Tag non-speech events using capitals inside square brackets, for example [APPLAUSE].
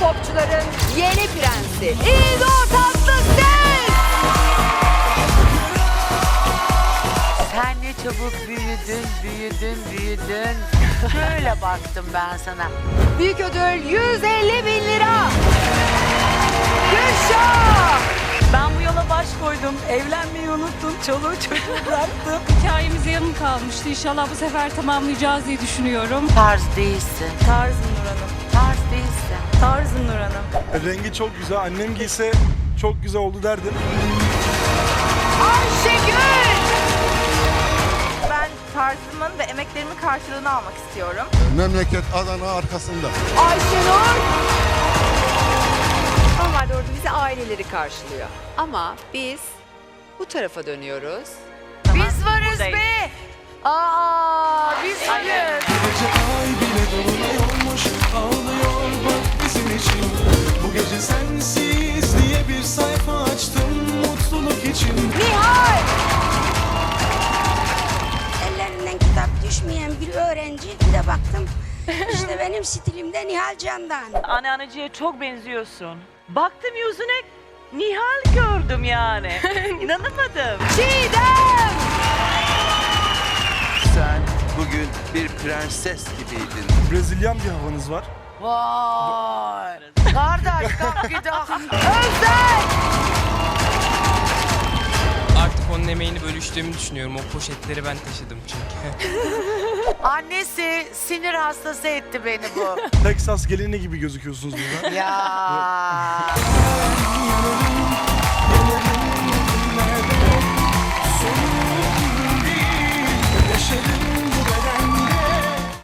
popçuların yeni prensi. İdo Tatlı Sen ne çabuk büyüdün, büyüdün, büyüdün. Şöyle baktım ben sana. Büyük ödül 150 bin lira. Gülşah! Ben bu yola baş koydum. Evlenmeyi unuttum. Çoluğu çocuğu bıraktım. Hikayemiz yarım kalmıştı. İnşallah bu sefer tamamlayacağız diye düşünüyorum. Tarz değilsin. Tarz mı Nur Hanım? Tarzım Nur Hanım. Rengi çok güzel. Annem giyse çok güzel oldu derdim. Ayşegül. Ben tarzımın ve emeklerimin karşılığını almak istiyorum. Memleket Adana arkasında. Ayşenur. Normalde orada bizi aileleri karşılıyor. Ama biz bu tarafa dönüyoruz. Biz varız be. Aa, sensiz diye bir sayfa açtım Mutluluk için Nihal. ellerinden kitap düşmeyen bir öğrenci bir de baktım [LAUGHS] işte benim stilimde Nihal Can'dan. Anneanneciye çok benziyorsun. Baktım yüzüne Nihal gördüm yani. [LAUGHS] İnanamadım. Çiğdem. Sen bugün bir prenses gibiydin. Brezilyan bir havanız var. Vay. Kardeş kalk gidelim. Özden. Artık onun emeğini bölüştüğümü düşünüyorum. O poşetleri ben taşıdım çünkü. [LAUGHS] Annesi sinir hastası etti beni bu. Texas gelini gibi gözüküyorsunuz burada. ya. [LAUGHS]